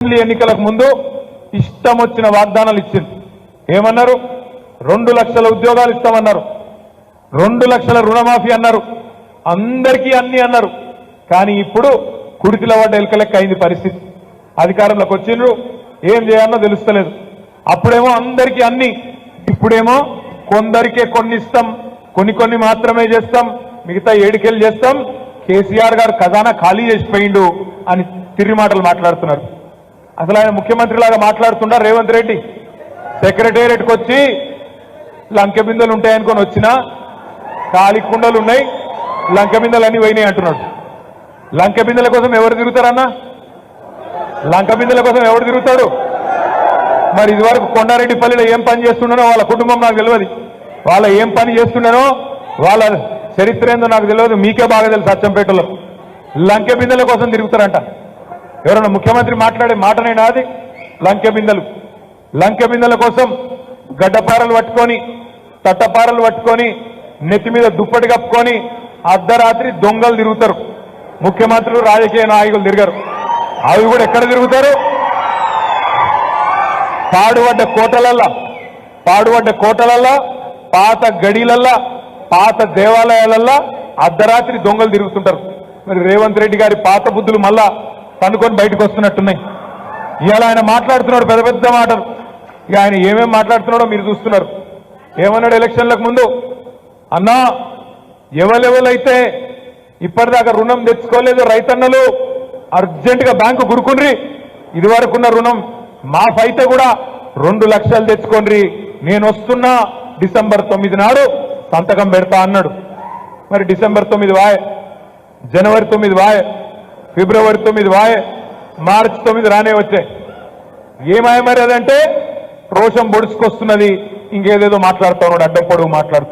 Assembly ఎన్నికలకు ముందు ఇష్టం వచ్చిన వాగ్దానాలు ఇచ్చింది. ఏమన్నారు? రెండు లక్షల ఉద్యోగాలు ఇస్తామన్నారు. రెండు లక్షల రుణమాఫీ అన్నారు. అందరికీ అన్ని అన్నారు. కానీ ఇప్పుడు కుడితిల పడ్డ ఎలకలెక్క అయింది పరిస్థితి. అధికారంలోకి వచ్చిండ్రు. ఏం చేయాలనో తెలుస్తలేదు. అప్పుడేమో అందరికీ అన్ని. ఇప్పుడేమో కొందరికే కొన్ని ఇస్తాం. కొన్ని కొన్ని మాత్రమే చేస్తాం. మిగతా ఏడుకెళ్ళి చేస్తాం. కేసీఆర్ గారు ఖజానా ఖాళీ చేసిపోయిండు అని తిరిగి మాటలు మాట్లాడుతున్నారు. అసలు ఆయన ముఖ్యమంత్రి లాగా మాట్లాడుతున్నారు రేవంత్ రెడ్డి? సెక్రటేరియట్కి వచ్చి లంకె బిందెలు ఉంటాయనుకొని వచ్చినా ఖాళీ కుండలు ఉన్నాయి లంకె బిందెలు అన్ని పోయినాయి అంటున్నాడు. లంకె బిందెల కోసం ఎవరు తిరుగుతారన్నా? లంక బిందెల కోసం ఎవరు తిరుగుతాడు మరి ఇదివరకు కొండారెడ్డిపల్లిలో ఏం పని చేస్తున్నానో వాళ్ళ కుటుంబం నాకు తెలియదు. వాళ్ళ ఏం పని చేస్తున్నానో వాళ్ళ చరిత్ర ఏందో నాకు తెలియదు. మీకే బాగా తెలుసు అచ్చంపేటలో. లంకె బిందెల కోసం తిరుగుతారంట. ఎవరైనా ముఖ్యమంత్రి మాట్లాడే మాటనైనా అది లంకె బిందెలు. లంకె బిందెల కోసం గడ్డపారలు పట్టుకొని తట్టపారలు పట్టుకొని నెత్తి మీద దుప్పటి కప్పుకొని అర్ధరాత్రి దొంగలు తిరుగుతారు. ముఖ్యమంత్రులు రాజకీయ నాయకులు తిరగరు. అవి కూడా ఎక్కడ తిరుగుతారు? పాడుపడ్డ కోటలల్లా. పాడుపడ్డ కోటలల్లా పాత గడిలల్లా పాత దేవాలయాలల్లా అర్ధరాత్రి దొంగలు తిరుగుతుంటారు. మరి రేవంత్ రెడ్డి గారి పాత బుద్ధులు మళ్ళా పనుకొని బయటకు వస్తున్నట్టున్నాయి. ఇవాళ ఆయన మాట్లాడుతున్నాడు పెద్ద పెద్ద మాటలు. ఇక ఆయన ఏమేమి మాట్లాడుతున్నాడో మీరు చూస్తున్నారు. ఏమన్నాడు ఎలక్షన్లకు ముందు? అన్నా ఎవరెవరైతే ఇప్పటిదాకా రుణం తెచ్చుకోలేదు రైతన్నలు అర్జెంటుగా బ్యాంకు గురుకుండ్రి ఇది వరకున్న రుణం మాఫ్ అయితే కూడా రెండు లక్షలు తెచ్చుకోండి నేను వస్తున్నా డిసెంబర్ తొమ్మిది నాడు సంతకం పెడతా అన్నాడు. మరి డిసెంబర్ తొమ్మిది వాయ్ జనవరి తొమ్మిది వాయ్ ఫిబ్రవరి తొమ్మిది వాయ్ మార్చి తొమ్మిది రానే వచ్చాయి. ఏమాయ మరి అదంటే రోషం బొడుచుకొస్తున్నది ఇంకేదేదో మాట్లాడుతా ఉన్నాడు అడ్డం పొడుగు మాట్లాడుతూ